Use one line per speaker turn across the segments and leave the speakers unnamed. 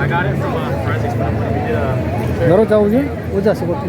I got it from a forensics lab. We
did a. Narrow down here? What's
that supposed
to?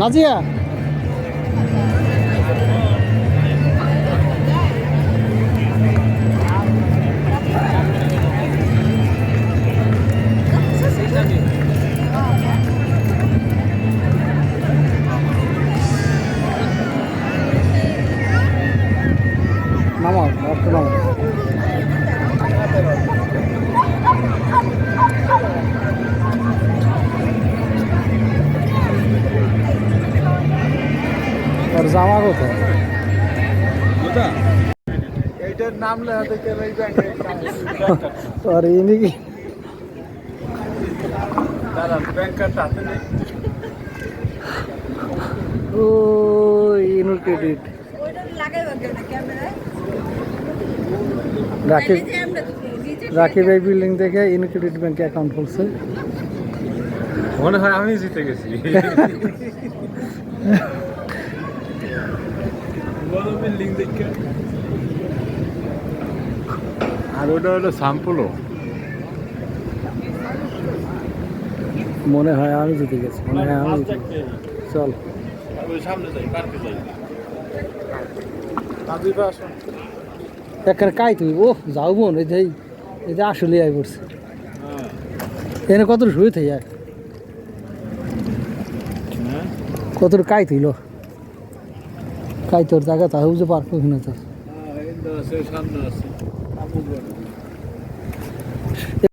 Nazia. নামাও নামাও। জামা কোথায়?
এইটার নাম
আর ইনি কি? ও ইনুর ক্রেডিট রাকিব রাকিব এই বিল্ডিং থেকে ইনু ক্রেডিট ব্যাংকে অ্যাকাউন্ট খুলছে।
মনে হয় আমি জিতে গেছি। বিল্ডিং দেখে। আর ওটা হলো সাম্পলও।
মনে হয় আমি জিতে গেছি মনে হয় আমি জিতে চল।
সামনে যাই পার্কে যাই। নাজিবা
কাই তুই ও যাও বোন এই যে এই যে আসলে আই পড়ছে।
হ্যাঁ।
এখানে কত শুয়ে থাই আর?
হ্যাঁ।
কত কাই তুইল?
काय तर जागा तर उजं पार्क घेणं तर